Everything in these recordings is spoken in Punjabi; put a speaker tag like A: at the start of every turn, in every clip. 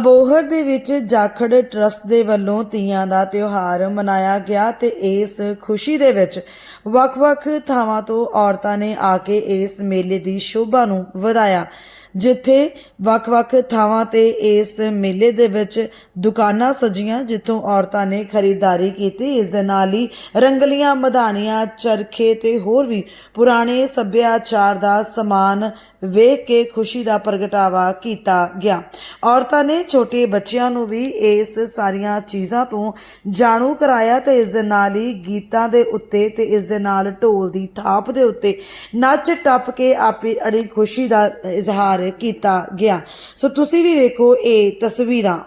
A: ਅਬੋਹਰ ਦੇ ਵਿੱਚ ਜਾਖੜ ਟਰਸਟ ਦੇ ਵੱਲੋਂ ਤੀਆਂ ਦਾ ਤਿਉਹਾਰ ਮਨਾਇਆ ਗਿਆ ਤੇ ਇਸ ਖੁਸ਼ੀ ਦੇ ਵਿੱਚ ਵੱਖ-ਵੱਖ ਥਾਵਾਂ ਤੋਂ ਔਰਤਾਂ ਨੇ ਆ ਕੇ ਇਸ ਮੇਲੇ ਦੀ ਸ਼ੋਭਾ ਨੂੰ ਵਧਾਇਆ, ਜਿੱਥੇ ਵੱਖ-ਵੱਖ ਥਾਵਾਂ ਤੇ ਇਸ ਮੇਲੇ ਦੇ ਵਿੱਚ ਦੁਕਾਨਾਂ ਸਜੀਆਂ, ਜਿੱਥੋਂ ਔਰਤਾਂ ਨੇ ਖਰੀਦਦਾਰੀ ਕੀਤੀ। ਇਸ ਦੇ ਨਾਲ ਹੀ ਰੰਗਲੀਆਂ, ਮਧਾਣੀਆਂ, ਚਰਖੇ ਤੇ ਹੋਰ ਵੀ ਪੁਰਾਣੇ ਸੱਭਿਆਚਾਰ ਦਾ ਸਮਾਨ ਵੇਖ ਕੇ ਖੁਸ਼ੀ ਦਾ ਪ੍ਰਗਟਾਵਾ ਕੀਤਾ ਗਿਆ। ਔਰਤਾਂ ਨੇ ਛੋਟੇ ਬੱਚਿਆਂ ਨੂੰ ਵੀ ਇਸ ਸਾਰੀਆਂ ਚੀਜ਼ਾਂ ਤੋਂ ਜਾਣੂ ਕਰਾਇਆ ਤੇ ਇਸ ਦੇ ਨਾਲ ਹੀ ਗੀਤਾਂ ਦੇ ਉੱਤੇ ਤੇ ਇਸ ਦੇ ਨਾਲ ਢੋਲ ਦੀ ਥਾਪ ਦੇ ਉੱਤੇ ਨੱਚ ਟੱਪ ਕੇ ਆਪਣੀ ਅੜੀ ਖੁਸ਼ੀ ਦਾ ਇਜ਼ਹਾਰ ਕੀਤਾ ਗਿਆ। ਸੋ ਤੁਸੀਂ ਵੀ ਵੇਖੋ ਇਹ ਤਸਵੀਰਾਂ।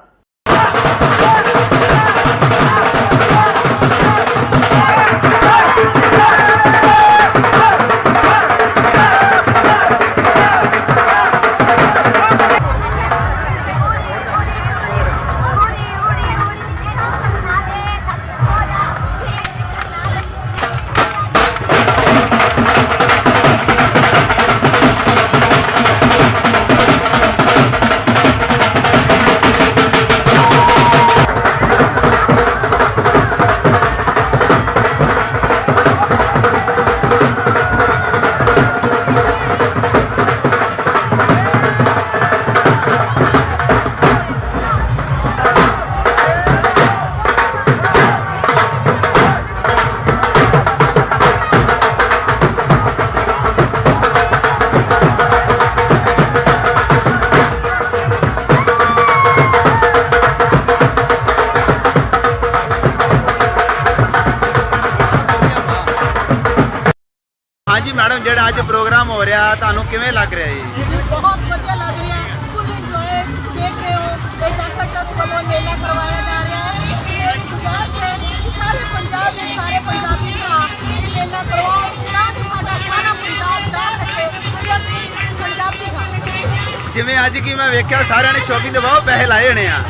B: ਅੱਜ ਪ੍ਰੋਗਰਾਮ ਹੋ ਰਿਹਾ ਤੁਹਾਨੂੰ ਕਿਵੇਂ ਲੱਗ ਰਿਹਾ ਜੀ?
C: ਜੀ ਬਹੁਤ ਵਧੀਆ ਲੱਗ ਰਿਹਾ ਫੁੱਲ ਇੰਜੋਏ ਦੇਖ ਰਹੇ ਹੋ ਜਾਖੜ ਟਰਸਟ ਵੱਲੋਂ ਮੇਲਾ ਕਰਵਾਇਆ ਜਾ ਰਿਹਾ ਹੈ। ਮੇਰੀ ਗੁਜ਼ਾਰਿਸ਼ ਹੈ ਕਿ ਸਾਰੇ ਪੰਜਾਬ ਦੇ ਸਾਰੇ ਪੰਜਾਬੀ ਭਰਾ ਇਹ ਮੇਲਾ ਕਰਵਾਓ ਤਾਂ ਕਿ ਸਾਡਾ ਸਾਰਾ ਪੰਜਾਬ ਜਾ ਸਕੇ ਕਿ ਅਸੀਂ ਪੰਜਾਬੀ ਹਾਂ।
B: ਜਿਵੇਂ ਅੱਜ ਕੀ ਮੈਂ ਵੇਖਿਆ ਸਾਰਿਆਂ ਨੇ ਸ਼ਾਪਿੰਗ ਦੇ ਬਹੁਤ ਪੈਸੇ ਲਾਏ ਹੋਣੇ ਆ।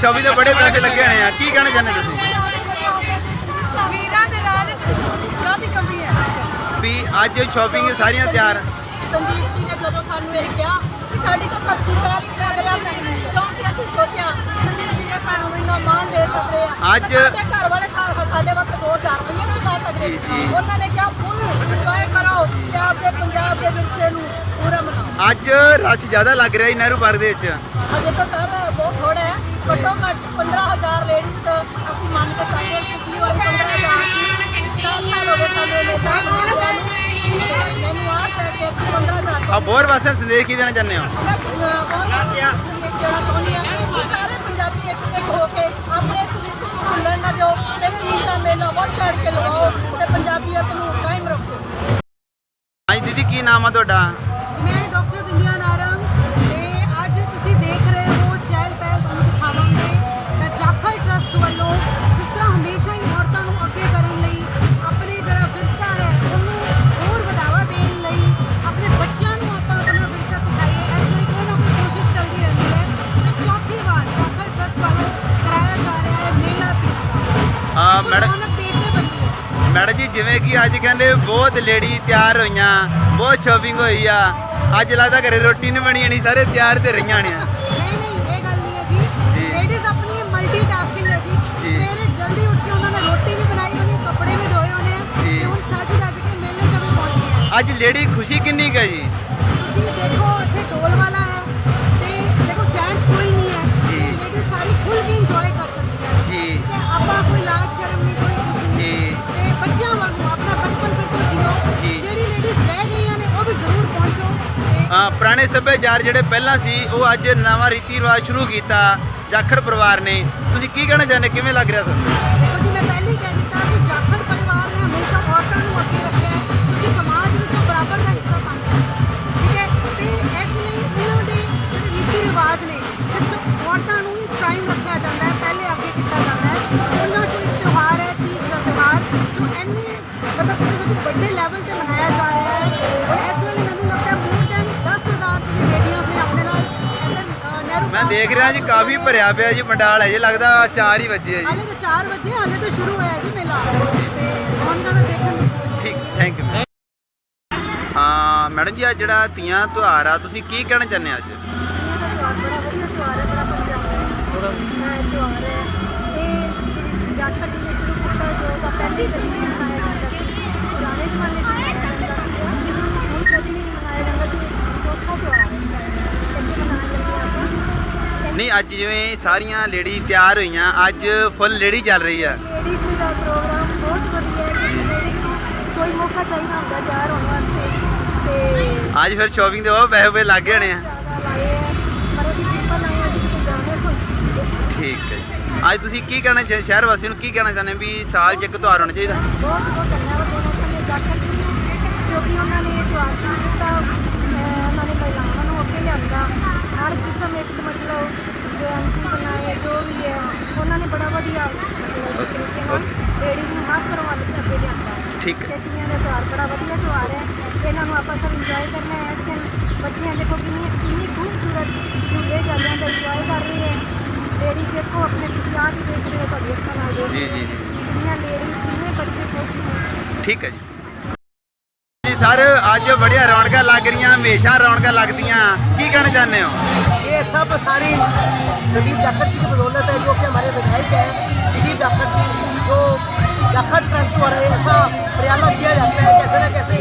B: ਸ਼ਾਪਿੰਗ ਦੇ ਬੜੇ ਪੈਸੇ ਲੱਗੇ ਹੋਣੇ ਆ। ਕੀ ਕਹਿਣਾ ਚਾਹੁੰਦੇ ਤੁਸੀਂ? ਵੀ ਅੱਜ ਸ਼ਾਪਿੰਗ ਸਾਰੀਆਂ ਤਿਆਰ।
C: ਸੰਦੀਪ ਜੀ ਨੇ ਜਦੋਂ ਸਾਨੂੰ ਇਹ ਕਿਹਾ ਕਿ ਸਾਡੀ ਤਾਂ ਧਰਤੀ ਪੈਰ ਨਹੀਂ ਲੱਗ ਰਿਹਾ ਸੀ ਕਿਉਂਕਿ ਅਸੀਂ ਸੋਚਿਆ ਸੰਦੀਪ ਜੀ ਇਹ ਭੈਣਾਂ ਨੂੰ ਇੰਨਾ ਮਾਣ ਦੇ ਸਕਦੇ ਆ।
B: ਅੱਜ-
C: ਸਾਡੇ ਘਰ ਵਾਲੇ ਸਾਡੇ ਵਾਸਤੇ 2000 ਰੁਪਏ ਵੀ ਕਰ ਸਕਦੇ। ਉਹਨਾਂ ਨੇ ਕਿਹਾ ਫੁੱਲ ਇੰਜੋਏ ਕਰੋ ਤੇ ਆਪਦੇ ਪੰਜਾਬ ਦੇ ਵਿਰਸੇ ਨੂੰ ਪੂਰਾ ਮਨਾਓ।
B: ਅੱਜ ਰਸ਼ ਜ਼ਿਆਦਾ ਲੱਗ ਰਿਹਾ ਜੀ ਨਹਿਰੂ ਪਾਰਕ ਦੇ ਵਿੱਚ।
C: ਅਜੇ ਤਾਂ ਸਰ ਬਹੁਤ ਥੋੜਾ ਹੈ ਘੱਟੋ ਘੱਟ 15000 ਲੇਡੀਜ਼ ਅਸੀਂ ਮੰਨ ਕੇ ਚੱਲਦੇ ਹਾਂ। ਪਿਛਲੀ ਵਾਰੀ 15000 ਸੀ। 10 ਸਾਲ ਹੋ ਗਏ ਸਾਨੂੰ ਮੇਲਾ
B: ਆ ਬੋਰ ਵਾਸਤੇ ਸੰਦੇਸ਼ ਕੀ ਦੇਣਾ ਚਾਹੁੰਦੇ ਹੋ?
C: ਸਾਰੇ ਪੰਜਾਬੀ ਇੱਕ ਇੱਕ ਹੋ ਕੇ ਆਪਣੇ ਵਿਰਸੇ ਨੂੰ ਭੁੱਲਣ ਨਾ ਦਿਓ ਤੇ ਤੀਜ ਦਾ ਮੇਲਾ ਵੱਧ ਚੜ ਕੇ ਲਗਾਓ ਤੇ ਪੰਜਾਬੀਅਤ ਨੂੰ ਕਾਇਮ ਰੱਖੋ।
B: ਹਾਂਜੀ ਦੀਦੀ ਕੀ ਨਾਮ ਆ ਤੁਹਾਡਾ?
C: ਮੈਂ
B: ਮੈਡਮ
C: ਹੈ
B: ਜੀ ਜਿਵੇਂ ਕਿ ਅੱਜ ਕਹਿੰਦੇ ਬਹੁਤ ਲੇਡੀ ਤਿਆਰ ਹੋਈਆਂ ਬਹੁਤ ਸ਼ਾਪਿੰਗ ਹੋਈ ਆ। ਅੱਜ ਲੱਗਦਾ ਘਰੇ ਰੋਟੀ ਨਹੀਂ ਬਣੀ ਨਹੀਂ ਸਾਰੇ ਤਿਆਰ ਤੇ ਰਹੀਆਂ ਨੇ।
C: ਨਹੀਂ ਨਹੀਂ ਇਹ ਗੱਲ ਨਹੀਂ ਹੈ ਜੀ।
B: ਜੀ।
C: ਲੇਡੀਜ਼ ਆਪਣੀ ਮਲਟੀਟਾਸਕਿੰਗ ਹੈ ਜੀ।
B: ਜੀ।
C: ਸਵੇਰੇ ਜਲਦੀ ਉੱਠ ਕੇ ਉਹਨਾਂ ਨੇ ਰੋਟੀ ਵੀ ਬਣਾਈ ਹੋਣੀ ਕੱਪੜੇ ਵੀ ਧੋਏ ਹੋਣੇ ਆ
B: ਜੀ।
C: ਤੇ ਹੁਣ ਸੱਜ ਦੱਜ ਕੇ ਮੇਲੇ 'ਚ ਵੀ ਪਹੁੰਚ ਗਏ ਆ।
B: ਅੱਜ ਲੇਡੀ ਖੁਸ਼ੀ ਕਿੰਨੀ ਹੈ ਜੀ?
C: ਤੁਸੀਂ ਦੇਖੋ ਇੱਥੇ ਢੋਲ ਵਾਲਾ ਹੈ ਤੇ ਦੇਖੋ ਜੈਂਟਸ ਕੋਈ ਨਹੀਂ ਹੈ।
B: ਜੀ।
C: ਤੇ ਲੇਡੀਜ਼ ਸਾਰੀ ਖੁੱਲ ਕੇ ਇੰਜੋਏ ਕਰ ਸਕਦੀਆਂ ਨੇ।
B: ਜੀ।
C: ਤੇ ਆਪਾਂ
B: ਪੁਰਾਣੇ ਸੱਭਿਆਚਾਰ ਜਿਹੜੇ ਪਹਿਲਾਂ ਸੀ, ਉਹ ਅੱਜ ਨਵਾਂ ਰੀਤੀ ਰਿਵਾਜ ਸ਼ੁਰੂ ਕੀਤਾ। ਜਾਖੜ ਪਰਿਵਾਰ ਨੇ। ਤੁਸੀਂ ਕੀ ਕਹਿਣਾ ਚਾਹੁੰਦੇ? ਕਿਵੇਂ ਲੱਗ ਰਿਹਾ ਤੁਹਾਨੂੰ?
C: ਦੇਖੋ ਜੀ, ਮੈਂ ਪਹਿਲੇ ਹੀ ਕਹਿ ਦਿੱਤਾ ਕਿ ਜਾਖੜ ਪਰਿਵਾਰ ਨੇ ਹਮੇਸ਼ਾ ਔਰਤਾਂ ਨੂੰ ਅੱਗੇ ਰੱਖਿਆ ਹੈ, ਕਿਉਂਕਿ ਸਮਾਜ ਵਿੱਚ ਉਹ ਬਰਾਬਰ ਦਾ ਹਿੱਸਾ ਪਾਉਂਦੇ ਹਨ ਠੀਕ ਹੈ? ਤੇ ਇਸ ਲਈ ਉਹਨਾਂ ਦੇ ਜਿਹੜੇ ਰੀਤੀ ਰਿਵਾਜ ਨੇ, ਜਿਸ ਔਰਤਾਂ ਨੂੰ ਹੀ ਪ੍ਰਾਈਮ ਰੱਖਿਆ ਜਾਂਦਾ ਹੈ, ਪਹਿਲੇ ਅੱਗੇ ਕੀਤਾ
B: ਦੇਖ ਰਿਹਾ ਜੀ ਕਾਫੀ ਭਰਿਆ ਪਿਆ ਜੀ ਪੰਡਾਲ ਹੈ ਜੀ ਲੱਗਦਾ 4 ਹੀ ਵਜੇ ਹੈ ਜੀ।
C: ਹਾਲੇ ਤਾਂ 4 ਵਜੇ ਹਾਲੇ ਤਾਂ ਸ਼ੁਰੂ ਹੋਇਆ ਜੀ ਮੇਲਾ। ਤੇ ਰੌਣਕਾਂ ਦਾ ਦੇਖਣ ਵਿੱਚ
B: ਠੀਕ ਥੈਂਕ ਯੂ ਹਾਂ ਮੈਡਮ ਜੀ ਅੱਜ ਜਿਹੜਾ ਤੀਆਂ ਤਿਉਹਾਰ ਆ ਤੁਸੀਂ ਕੀ ਕਹਿਣਾ ਚਾਹੁੰਦੇ ਆ ਅੱਜ?
C: ਬੜਾ ਵਧੀਆ ਤਿਉਹਾਰ ਹੈ। ਬੜਾ ਪੰਜਾਬੀ ਤਿਉਹਾਰ ਹੈ। ਇਹ ਜਾਖੜ ਜੀ ਨੇ ਸ਼ੁਰੂ ਕੀਤਾ ਜੋ ਦਾ ਪਹਿਲੀ ਕਦੀ ਨਹੀਂ ਮਨਾਇਆ ਜਾਂਦਾ ਸੀ ਪੁਰਾਣੇ ਜ਼ਮਾਨੇ 'ਚ ਮਨਾਇਆ ਜਾਂਦਾ ਸੀ ਹੁਣ ਕਦੀ ਨਹੀਂ ਮਨਾਇਆ ਜਾਂਦਾ ਸੀ ਚੌਥਾ ਤਿਉਹਾਰ ਹੈ ਕਿੰਨੇ ਮਨਾਉਣ ਲੱਗੇ ਆਪਾਂ
B: ਨਹੀਂ ਅੱਜ ਜਿਵੇਂ ਸਾਰੀਆਂ ਲੇਡੀ ਤਿਆਰ ਹੋਈਆਂ ਅੱਜ ਫੁੱਲ ਲੇਡੀ ਚੱਲ ਰਹੀ ਆ।
C: ਲੇਡੀਜ਼ ਦਾ ਪ੍ਰੋਗਰਾਮ ਬਹੁਤ ਵਧੀਆ ਹੈ ਕਿ ਲੇਡੀ ਨੂੰ ਕੋਈ ਮੌਕਾ ਚਾਹੀਦਾ ਹੁੰਦਾ ਤਿਆਰ ਹੋਣ ਵਾਸਤੇ। ਤੇ
B: ਅੱਜ ਫਿਰ ਸ਼ਾਪਿੰਗ ਦੇ ਬਹੁਤ ਪੈਸੇ ਪੇ ਲੱਗ ਗਏ ਹੋਣੇ ਆ
C: ਜ਼ਿਆਦਾ ਲਾਏ ਹੈ ਪਰ ਅਸੀਂ ਸਿੰਪਲ ਆਏ ਹਾਂ, ਅਸੀਂ ਕਿਤੇ ਜਾਣਾ ਕੋਈ
B: ਠੀਕ ਹੈ ਜੀ। ਅੱਜ ਤੁਸੀਂ ਕੀ ਕਹਿਣਾ ਚਾਹ ਸ਼ਹਿਰ ਵਾਸੀ ਨੂੰ ਕੀ ਕਹਿਣਾ ਚਾਹੁੰਦੇ ਵੀ ਸਾਲ 'ਚ ਇੱਕ ਤਿਉਹਾਰ ਹੋਣਾ ਚਾਹੀਦਾ?
C: ਬਹੁਤ ਬਹੁਤ ਧੰਨਵਾਦ ਦੇਣਾ ਚਾਹੁੰਦੇ ਜਾਖੜ ਜੀ ਨੂੰ ਕਿਉਂਕਿ ਉਹਨਾਂ ਨੇ ਇਹ ਤਿਉਹਾਰ ਸ਼ੁਰੂ ਕੀਤਾ। ਅਹ ਉਹਨਾਂ ਨੇ ਮਹਿਲਾਵਾਂ ਨੂੰ ਅੱਗੇ ਲਿਆਂਦਾ ਹਰ ਕਿਸਮ ਵਿੱਚ ਮਤਲਬ ਜੋ ਐਮਸੀ ਬਣਾਏ ਜੋ ਵੀ ਹੈ ਉਹਨਾਂ ਨੇ ਬੜਾ ਵਧੀਆ ਮਤਲਬ ਤਰੀਕੇ ਨਾਲ ਲੇਡੀਜ਼ ਨੂੰ ਹਰ ਤਰ੍ਹਾਂ ਵੱਲ ਅੱਗੇ ਲਿਆਂਦਾ
B: ਠੀਕ ਹੈ
C: ਤੇ ਤੀਆਂ ਦਾ ਤਿਉਹਾਰ ਬੜਾ ਵਧੀਆ ਤਿਉਹਾਰ ਹੈ ਇਹਨਾਂ ਨੂੰ ਆਪਾਂ ਸਭ ਇੰਜੋਏ ਕਰਨਾ ਹੈ ਇਸ ਦਿਨ ਬੱਚੀਆਂ ਦੇਖੋ ਕਿੰਨੀ ਕਿੰਨੀ ਖੂਬਸੂਰਤ ਝੂਲੇ ਜਾਂਦਿਆਂ ਦਾ ਇੰਜੋਏ ਕਰ ਰਹੀ ਹੈ ਲੇਡੀਜ਼ ਦੇਖੋ ਆਪਣੇ ਤੁਸੀਂ ਆਪ ਹੀ ਦੇਖ ਰਹੇ ਹੋ ਤੁਹਾਡੀ ਅੱਖਾਂ ਨਾਲ ਦੇਖ
B: ਜੀ
C: ਰਹੇ ਹੋ।
B: ਜੀ ਜੀ
C: ਕਿੰਨੀਆਂ ਲੇਡੀਜ਼ ਕਿੰਨੇ ਬੱਚੇ ਖੁਸ਼ ਨੇ
B: ਠੀਕ ਹੈ ਜੀ ਜੀ ਸਰ ਅੱਜ ਬੜੀਆਂ ਰੌਣਕਾਂ ਲੱਗ ਰਹੀਆਂ ਹਮੇਸ਼ਾ ਰੌਣਕਾਂ ਲੱਗਦੀਆਂ ਕੀ ਕਹਿਣਾ ਚਾਹੁੰਦੇ ਹੋ
D: ये सब सारी संदीप जाखड़ जी की बदौलत है जो कि हमारे विधायक हैं संदीप जाखड़ जी जो जाखड़ ट्रस्ट ये ऐसा प्रयाला किया जाता है, कैसे ना कैसे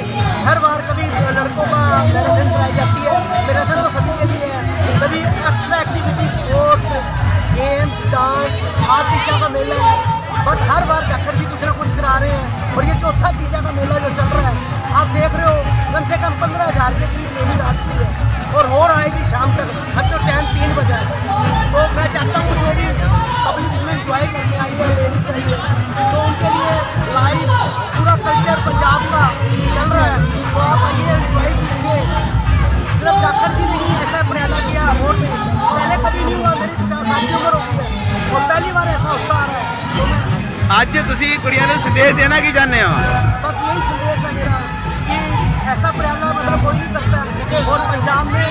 D: हर बार कभी लड़कों का मैराथन कराई जाती है, मैराथन तो सभी के लिए है। कभी extra activity sports games dance आज तीजा का मेला है बट हर बार जाखड़ जी कुछ ना कुछ करा रहे हैं, और ये चौथा तीजा का मेला जो चल रहा है, आप देख रहे हो, कम से कम पंद्रह हज़ार के करीब मेरी रात की है, और हो रहा है कि शाम तक, अब तो टाइम तीन बजा तो मैं चाहता हूँ जो भी पब्लिक इसमें इंजॉय करने आई है लेडीज आई है तो उनके लिए लाइव पूरा कल्चर पंजाब का चल रहा है तो आप आइए इंजॉय कीजिए सिर्फ जाखड़ जी नहीं ऐसा प्रयाला किया और भी पहले कभी नहीं हुआ मेरी पचास साल की उम्र होगी है और पहली बार ऐसा होता आ रहा है तो मैं
B: ਅੱਜ ਤੁਸੀਂ ਕੁੜੀਆਂ ਨੂੰ ਸੰਦੇਸ਼ ਦੇਣਾ ਕੀ ਚਾਹੁੰਦੇ ਹੋ
D: बस यही संदेश है मेरा कि ऐसा प्रयाला मतलब कोई नहीं करता है और पंजाब में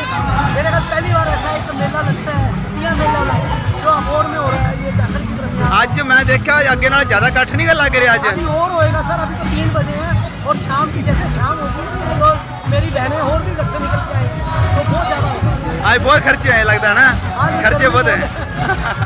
D: मेरे ख्याल पहली बार ऐसा एक मेला लगता है यह मेला जो और में हो रहा है ये चाकल की तरफ
B: आज मैं देखा आगे ना ज्यादा कट नहीं लग रहा आज
D: अभी और होएगा सर अभी तो तीन बजे हैं और शाम की जैसे शाम होगी तो मेरी बहनें और भी घर से निकल के आएंगी तो बहुत ज्यादा
B: आज बहुत खर्चे हैं लगता
D: है
B: ना खर्चे
D: बहुत
B: हैं